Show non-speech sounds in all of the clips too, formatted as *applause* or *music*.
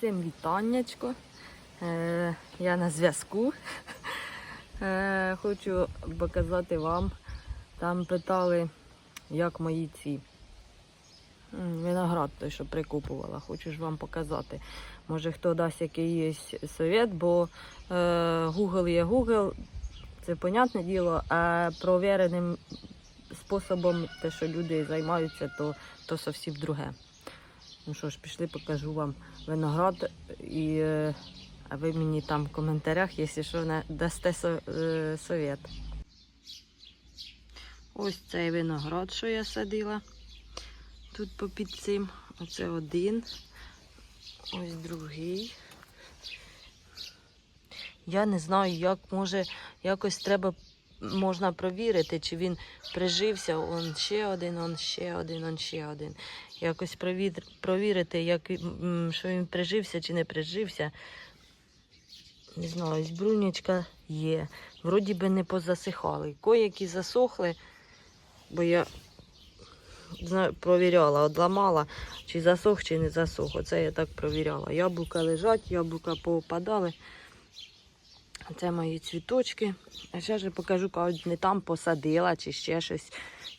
Всім вітаннячко. Е, я на зв'язку. Е, хочу показати вам. Там питали, як мої ці виноград той, що прикупувала. Хочу ж вам показати. Може хто дасть якийсь совет, бо е, Google є Google, це понятне діло, а провіреним способом, те, що люди займаються, то, то зовсім друге. Ну що ж, пішли, покажу вам виноград і е, а ви мені там в коментарях, якщо що, дасте е, совет. Ось цей виноград, що я садила. Тут попід цим. Оце один. Ось другий. Я не знаю, як може, якось треба можна провірити, чи він прижився. Он ще один, он ще один, он ще один. Якось провір, провірити, як, що він прижився чи не прижився. Не знаю, ось є. Вроді би не позасихали. Коякі засохли, бо я знаю, провіряла, одламала, чи засох, чи не засох. Оце я так провіряла. Яблука лежать, яблука поопадали. Це мої цвіточки. А ще ж покажу, кажуть, не там посадила чи ще щось.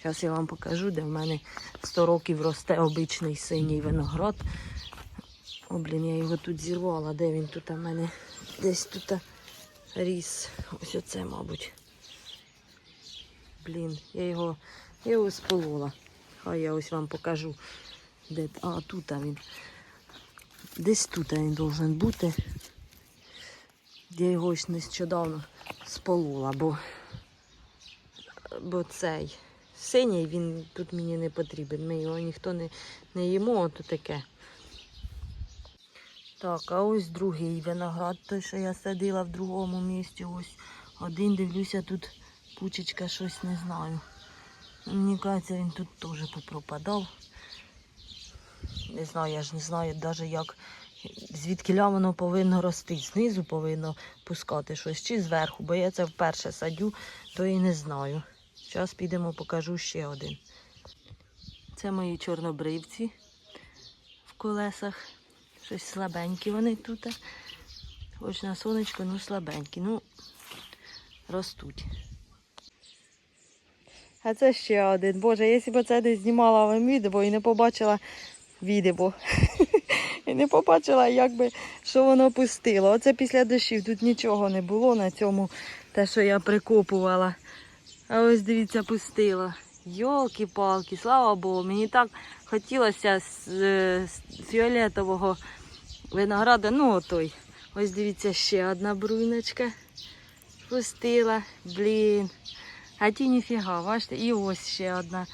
Зараз я вам покажу, де в мене 100 років росте обичний синій виноград. О, блін, я його тут зірвала. Де він тут у мене? Десь тут ріс. Ось оце, мабуть. Блін, я його, я його сполола. Хай я ось вам покажу. Де... А, тут він. Десь тут він должен бути. Я його ось нещодавно сполола, бо, бо цей синій він тут мені не потрібен. Ми його ніхто не, не їмо, ото таке. Так, а ось другий виноград, той, що я садила в другому місці. Ось один, дивлюся, тут пучечка щось не знаю. Мені кажеться, він тут теж попропадав. Не знаю, я ж не знаю навіть як звідки воно повинно рости. Знизу повинно пускати щось чи зверху, бо я це вперше садю, то і не знаю. Зараз підемо, покажу ще один. Це мої чорнобривці в колесах. Щось слабенькі вони тут. Хоч на сонечко, ну слабенькі. Ну, ростуть. А це ще один. Боже, якщо б це десь знімала вам відео і не побачила відео. *laughs* І не побачила, як би, що воно пустило. Оце після дощів тут нічого не було на цьому, те, що я прикопувала. А ось дивіться, пустило. Йолки-палки, слава Богу, мені так хотілося з, з фіолетового винограда. Ну, отой. Ось дивіться, ще одна бруночка пустила. Блін. А ті ніфіга, бачите, і ось ще одна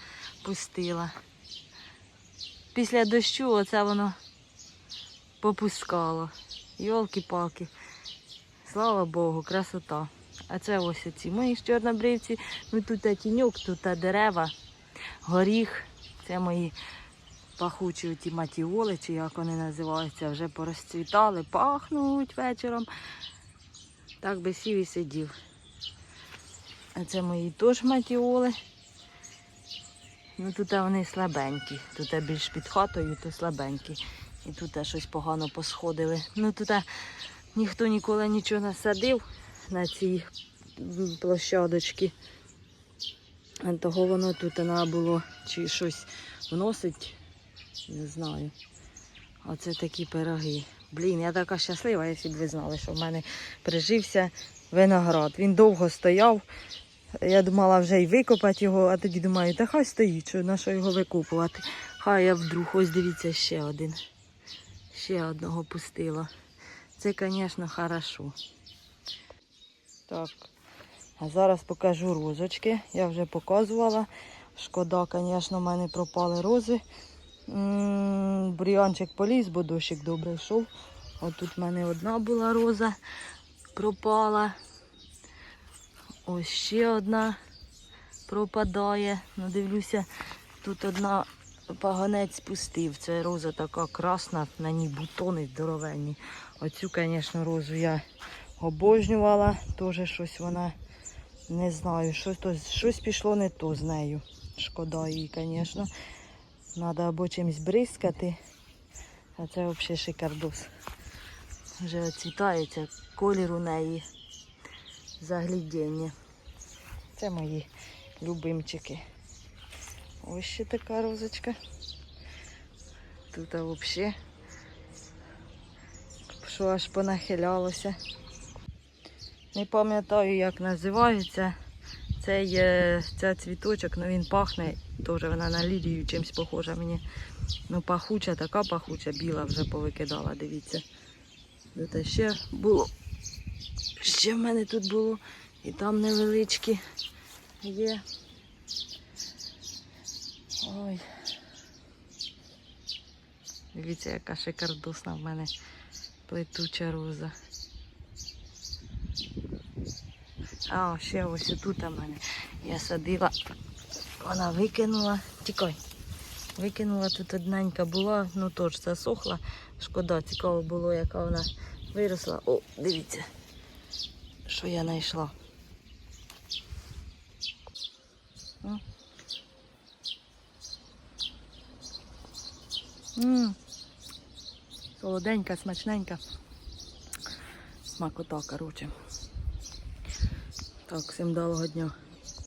пустила. Після дощу оце воно попускало. Йолки-палки. Слава Богу, красота. А це ось оці мої чорнобривці. Ну тут тіньок, тут дерева, горіх. Це мої пахучі ті матіоли, чи як вони називаються, вже порозцвітали, пахнуть вечором. Так би сів і сидів. А це мої теж матіоли. Ну тут вони слабенькі. Тут більш під хатою, то слабенькі. І тут щось погано посходили. Ну тут ніхто ніколи нічого не садив на цій площадочці. Того воно тут треба було чи щось вносить, не знаю. Оце такі пироги. Блін, я така щаслива, якщо б ви знали, що в мене прижився виноград. Він довго стояв. Я думала вже й викопати його, а тоді думаю, та хай стоїть, що на що його викопувати. Хай я вдруг, ось дивіться, ще один. Ще одного пустила. Це, звісно, хорошо. Так, а зараз покажу розочки. Я вже показувала. Шкода, звісно, в мене пропали рози. Бур'янчик поліз, бо дощик добре йшов. От тут в мене одна була роза, пропала. Ось ще одна пропадає. Ну, дивлюся, тут одна паганець пустив. Це роза така красна, на ній бутони здоровенні. Оцю, звісно, розу я обожнювала. Теж щось вона не знаю, щось, то, щось пішло не то з нею. Шкода її, звісно. Треба або чимось бризкати. А це взагалі шикардос. Вже оцвітається, колір у неї заглядіння. Це мої любимчики. Ось ще така розочка. Тут взагалі, що аж понахилялося. Не пам'ятаю, як називається. Цей е, ця цвіточок, ну він пахне, теж вона на лілію чимось похожа мені. Ну, пахуча, така пахуча, біла вже повикидала, дивіться. Тут ще було. Ще в мене тут було. І там невеличкі є. Ой. Дивіться, яка шикардосна в мене плетуча роза. А, ще ось тут у мене. Я садила, вона викинула. Тікай. Викинула тут одненька була, ну теж засохла. Шкода, цікаво було, яка вона виросла. О, дивіться, що я знайшла. М. Солоденька, смачненька. Смакота, коротше. Так, всім доброго дня.